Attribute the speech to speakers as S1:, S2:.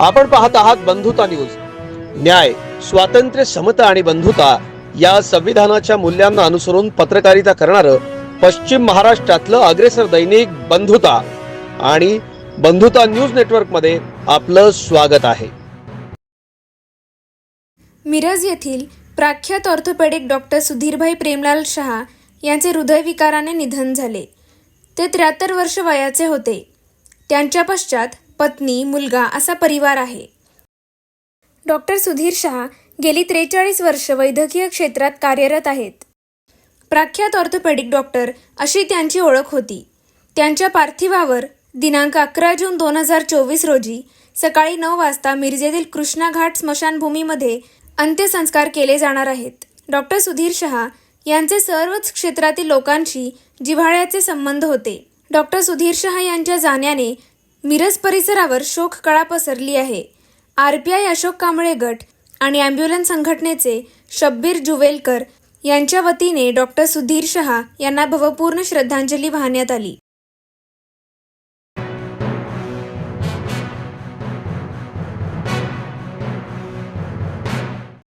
S1: आपण पाहत आहात बंधुता न्यूज. न्याय स्वातंत्र्य समता आणि बंधुता या संविधानाच्या मूल्यांना अनुसरून पत्रकारिता करणारं पश्चिम महाराष्ट्रातलं अग्रेसर दैनिक बंधुता आणि बंधुता न्यूज नेटवर्कमध्ये आपलं स्वागत आहे.
S2: मिरज येथील प्रख्यात ऑर्थोपेडिक डॉक्टर सुधीरभाई प्रेमलाल शहा यांचे हृदयविकाराने निधन झाले. ते त्र्याहत्तर वर्ष वयाचे होते. त्यांच्या पश्चात पत्नी मुलगा असा परिवार आहे. डॉक्टर सुधीर शहा गेली त्रेचाळीस वर्ष वैद्यकीय क्षेत्रात कार्यरत आहेत. प्रख्यात ऑर्थोपेडिक डॉक्टर अशी त्यांची ओळख होती. त्यांच्या पार्थिवावर दिनांक अकरा जून दोन हजार चोवीस रोजी सकाळी नऊ वाजता मिरजेतील कृष्णाघाट स्मशानभूमीमध्ये अंत्यसंस्कार केले जाणार आहेत. डॉक्टर सुधीर शहा यांचे सर्वच क्षेत्रातील लोकांशी जिव्हाळ्याचे संबंध होते. डॉक्टर सुधीर शहा यांच्या जाण्याने मिरज परिसरावर शोक कळा पसरली आहे. आरपीआय अशोक कांबळे गट आणि अँब्युलन्स संघटनेचे शब्बीर जुवेलकर यांच्या वतीने डॉक्टर सुधीर शहा यांना भवपूर्ण श्रद्धांजली वाहण्यात आली.